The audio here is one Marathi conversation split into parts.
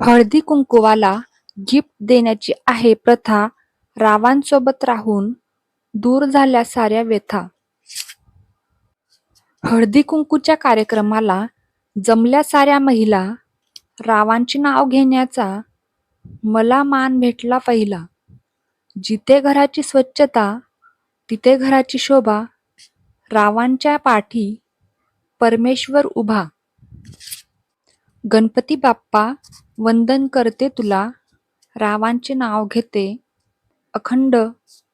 हळदी कुंकवाला गिफ्ट देण्याची आहे प्रथा रावांसोबत राहून दूर झाल्या साऱ्या व्यथा. हळदी कुंकूच्या कार्यक्रमाला जमल्या साऱ्या महिला रावांचे नाव घेण्याचा मला मान भेटला पहिला. जिथे घराची स्वच्छता तिथे घराची शोभा रावांच्या पाठी परमेश्वर उभा. गणपती बाप्पा वंदन करते तुला रावांचे नाव घेते अखंड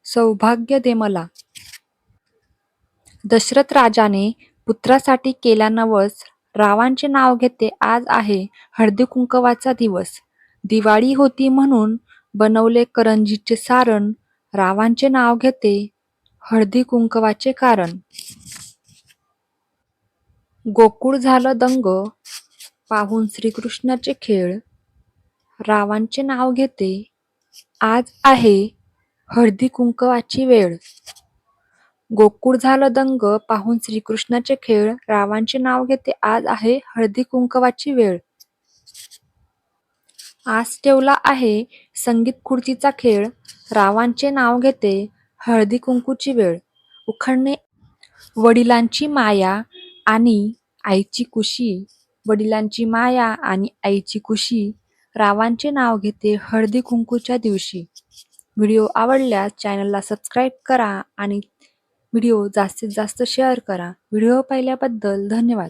सौभाग्य दे मला. दशरथ राजाने पुत्रासाठी केला नवस रावांचे नाव घेते आज आहे हळदी कुंकवाचा दिवस. दिवाळी होती म्हणून बनवले करंजीचे सारण रावांचे नाव घेते हळदी कुंकवाचे कारण. गोकुळ झालं दंग पाहून श्रीकृष्णाचे खेळ रावांचे नाव घेते. आज आहे हळदी कुंकवाची वेळ. गोकुळ झालं दंग पाहून श्रीकृष्णाचे खेळ रावांचे नाव घेते. आज आहे हळदी कुंकवाची वेळ. आज ठेवला आहे संगीत खुर्चीचा खेळ. रावांचे नाव घेते हळदी कुंकूची वेळ. उखडणे वडिलांची माया आणि आईची कुशी वडिलांची माया आणि आईची कुशी रावांचे नाव घेते हळदी कुंकूच्या दिवशी. व्हिडिओ आवडल्यास चॅनलला सबस्क्राईब करा आणि व्हिडिओ जास्तीत जास्त शेअर करा. व्हिडिओ पाहिल्याबद्दल धन्यवाद.